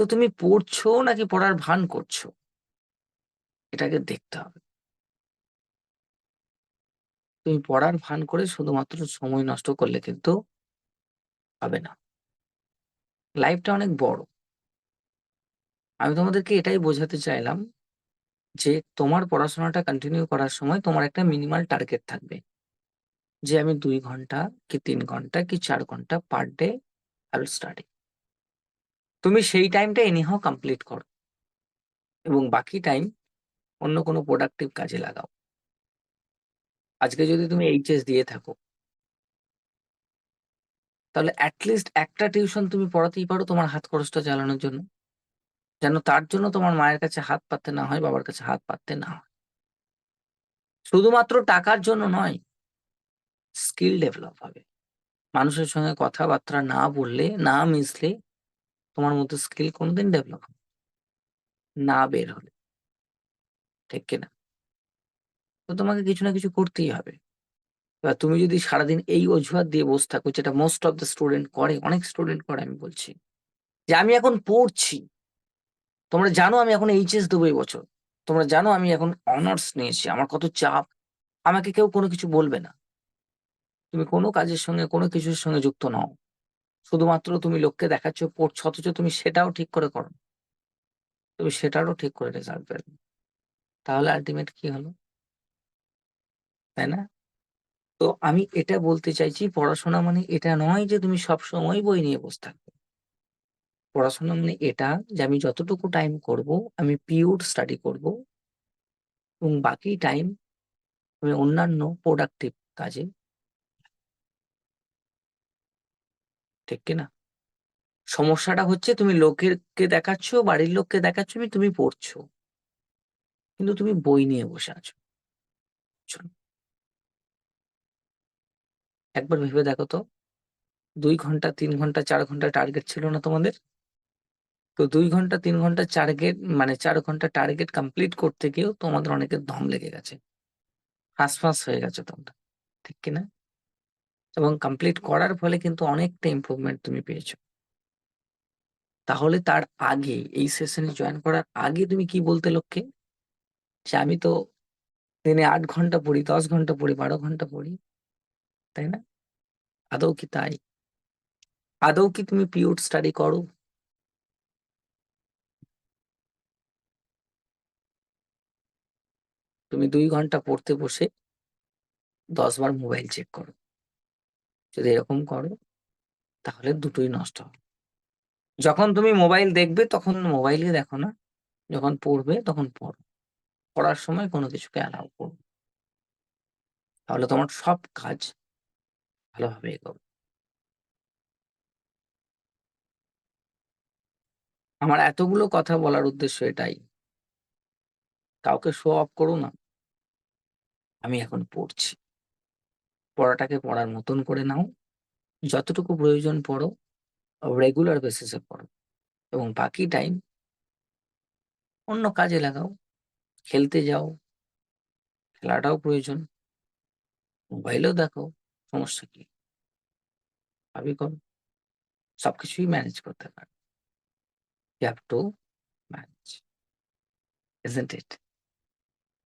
তো তুমি পড়ছো নাকি পড়ার ভান করছ? এটাকে দেখতে হবে। তুমি পড়ার ভান করে শুধুমাত্র সময় নষ্ট করলে কিন্তু হবে না। লাইফটা অনেক বড়। আমি তোমাদেরকে এটাই বোঝাতে চাইলাম যে তোমার পড়াশোনাটা কন্টিনিউ করার সময় তোমার একটা মিনিমাল টার্গেট থাকবে। যে আমি দুই ঘণ্টা কি তিন ঘণ্টা কি চার ঘণ্টা per day I will study. তুমি সেই টাইমটা এনিহাউ কমপ্লিট করো। এবং বাকি টাইম অন্য কোনো প্রোডাক্টিভ কাজে লাগাও। আজকে যদি তুমি এইচএস দিয়ে থাকো তাহলে এট লিস্ট একটা টিউশন তুমি পড়াতেই পারো তোমার হাত খরচটা চালানোর জন্য। যেন তার জন্য তোমার মায়ের কাছে হাত পাততে না হয়, বাবার কাছে হাত পাততে না হয়। শুধুমাত্র টাকার জন্য নয়। স্কিল ডেভেলপ হবে। মানুষের সঙ্গে কথাবার্তা না বললে, না মিশলে তোমার মতো স্কিল কোনদিন ডেভেলপ না বের হলে। ঠিক কিনা? তো তোমাকে কিছু না কিছু করতেই হবে। এবার তুমি যদি সারাদিন এই অজুহাত দিয়ে বসে থাকো যেটা মোস্ট অফ দ্য স্টুডেন্ট করে, অনেক স্টুডেন্ট করে আমি বলছি। যে আমি এখন পড়ছি। তোমরা জানো আমি এখন এইচএস দেবো এই বছর। তোমরা জানো আমি এখন অনার্স নিয়েছি। আমার কত চাপ। আমাকে কেউ কোনো কিছু বলবে না। তুমি কোনো কাজের সঙ্গে কোনো কিছুর সঙ্গে যুক্ত নও। শুধুমাত্র তুমি লোককে দেখাচ্ছ, পড়ছো, অথচ তুমি সেটাও ঠিক করে করো তুমি সেটারও ঠিক করে রেজাল্ট পেলে তাহলে আল্টিমেট কি হলো? তাই না? তো আমি এটা বলতে চাইছি, পড়াশোনা মানে এটা নয় যে তুমি সবসময় বই নিয়ে বসে থাকবে। পড়াশোনা মানে এটা যে আমি যতটুকু টাইম করব, আমি পিওর স্টাডি করব। এবং বাকি টাইম আমি অন্যান্য প্রোডাক্টিভ কাজে ঠিক কি না? সমস্যাটা হচ্ছে তুমি লোকেরকে দেখাচ্ছ, বাড়ির লোককে দেখাচ্ছ তুমি পড়ছো। কিন্তু তুমি বই নিয়ে বসে আছো। একবার ভেবে দেখো তো ২ ঘণ্টা, তিন ঘণ্টা, চার ঘণ্টা টার্গেট ছিল না তোমাদের? তো দুই ঘণ্টা, তিন ঘণ্টা টার্গেট মানে চার ঘণ্টা টার্গেট কমপ্লিট করতে গিয়েও তোমাদের অনেকের দম লেগে গেছে। হাঁসফাঁস হয়ে গেছে তোমরা। ঠিক কি না? এবং কমপ্লিট করার ফলে কিন্তু অনেকটা ইমপ্রুভমেন্ট তুমি পেয়েছ। তাহলে তার আগে এই সেশনে জয়েন করার আগে তুমি কি বলতে লোককে? যে আমি তো দিনে আট ঘণ্টা পড়ি, ১০ ঘণ্টা পড়ি, ১২ ঘণ্টা পড়ি। তাই না? আদৌ কি তাই? আদৌ কি তুমি পিওর স্টাডি করো? তুমি দুই ঘণ্টা পড়তে বসে ১০ বার মোবাইল চেক করো। যদি এরকম করো, তাহলে দুটোই নষ্ট হবে। যখন তুমি মোবাইল দেখবে, তখন মোবাইলে দেখো না। যখন পড়বে, তখন পড়ো। পড়ার সময় কোনো কিছুকে অ্যালাউ করো তাহলে তোমার সব কাজ ভালোভাবে এগোবে। আমার এতগুলো কথা বলার উদ্দেশ্য এটাই। কাউকে শো অফ করো না। আমি এখন পড়ছি। পড়াটাকে পড়ার মতন করে নাও। যতটুকু প্রয়োজন পড়ো, রেগুলার বেসিসে পড়ো। এবং বাকি টাইম অন্য কাজে লাগাও। খেলতে যাও। খেলাটাও প্রয়োজন। মোবাইলেও দেখো, সমস্যা কি? সবই করো। সবকিছুই ম্যানেজ করতে পারো। You have to manage. Isn't?